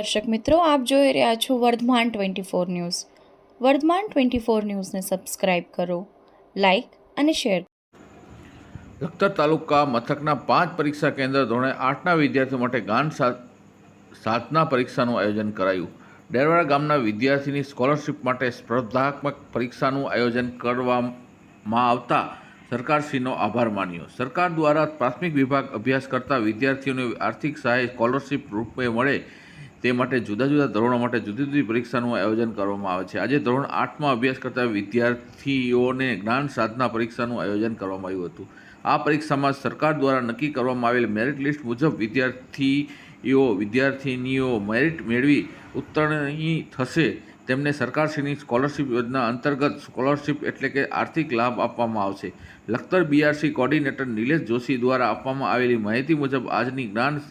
દર્શક મિત્રો, આપ જોઈ રહ્યા છો Vardhman twenty four news. Vardhman twenty four ન્યૂઝને સબસ્ક્રાઇબ કરો, લાઇક અને શેર લખતર તાલુકા મથકના પાંચ પરીક્ષા કેન્દ્ર ધોરણે આઠના વિદ્યાર્થીઓ માટે ગાન સાતના પરીક્ષાનું આયોજન કરાયું. ડેરવાડા ગામના વિદ્યાર્થીની સ્કોલરશિપ માટે સ્પર્ધાત્મક પરીક્ષાનું આયોજન કરવામાં આવતા સરકારશ્રીનો આભાર માન્યો. સરકાર દ્વારા પ્રાથમિક વિભાગ અભ્યાસ કરતા વિદ્યાર્થીઓને આર્થિક સહાય, સ્કોલરશિપ રૂપે મળે તે માટે જુદા જુદા ધોરણો માટે જુદી જુદી પરીક્ષાનું આયોજન કરવામાં આવે છે. આજે ધોરણ આઠમાં અભ્યાસ કરતા વિદ્યાર્થીઓને જ્ઞાન સાધના પરીક્ષાનું આયોજન કરવામાં આવ્યું હતું. આ પરીક્ષામાં સરકાર દ્વારા નક્કી કરવામાં આવેલ મેરિટ લિસ્ટ મુજબ વિદ્યાર્થીઓ, વિદ્યાર્થિનીઓ મેરિટ મેળવી ઉત્તીર્ણ થશે. તેમને સરકારશ્રીની સ્કોલરશિપ યોજના અંતર્ગત સ્કોલરશિપ એટલે કે આર્થિક લાભ આપવામાં આવશે. લખતર બીઆરસી કોર્ડિનેટર નિલેશ જોશી દ્વારા આપવામાં આવેલી માહિતી મુજબ આજની જ્ઞાન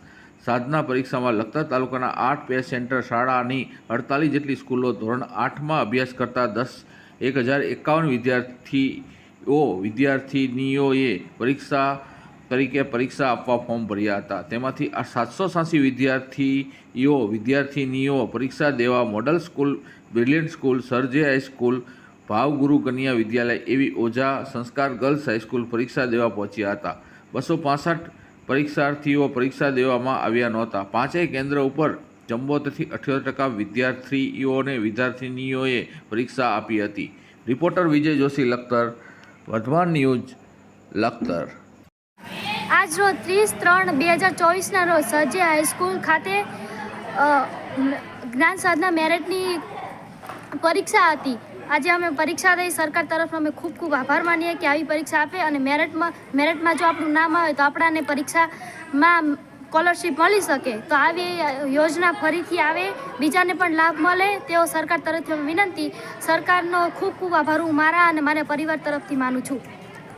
સાધના પરીક્ષામાં લગતા તાલુકાના આઠ પે સેન્ટર શાળાની અડતાલીસ જેટલી સ્કૂલો ધોરણ આઠમાં અભ્યાસ કરતા દસ, એક હજાર એકાવન વિદ્યાર્થીઓ, વિદ્યાર્થીનીઓએ પરીક્ષા તરીકે પરીક્ષા આપવા ફોર્મ ભર્યા હતા. તેમાંથી આ સાતસો સાસી વિદ્યાર્થીઓ, વિદ્યાર્થીનીઓ પરીક્ષા દેવા મોડલ સ્કૂલ, બ્રિલિયન્ટ સ્કૂલ, સરજે હાઈસ્કૂલ ભાવગુરુ કન્યા વિદ્યાલય એવી ઓઝા સંસ્કાર ગર્લ્સ હાઈસ્કૂલ પરીક્ષા દેવા પહોંચ્યા હતા. બસો પાસઠ પરીક્ષાર્થીઓ પરીક્ષા દેવામાં આવ્યા નહોતા. પાંચેય કેન્દ્ર ઉપર ચંબોતેરથી અઠ્યોતેર ટકા વિદ્યાર્થીઓને વિદ્યાર્થિનીઓએ પરીક્ષા આપી હતી. Reporter Vijay Joshi, Lakhtar, Vardhman news, Lakhtar. આજ રોજ ત્રીસ ત્રણ બે હજાર ચોવીસના રોજ સજે હાઈસ્કૂલ ખાતે જ્ઞાન સાધના મેરિટની પરીક્ષા હતી. આજે અમે પરીક્ષા દઈ. સરકાર તરફનો અમે ખૂબ ખૂબ આભાર માનીએ કે આવી પરીક્ષા આપે અને મેરિટમાં મેરિટમાં જો આપણું નામ આવે તો આપણાને પરીક્ષામાં સ્કોલરશીપ મળી શકે. તો આવી યોજના ફરીથી આવે. બીજાને પણ લાભ મળે. તેઓ સરકાર તરફથી વિનંતી. સરકારનો ખૂબ ખૂબ આભાર. હું મારા અને મારા પરિવાર તરફથી માનું છું.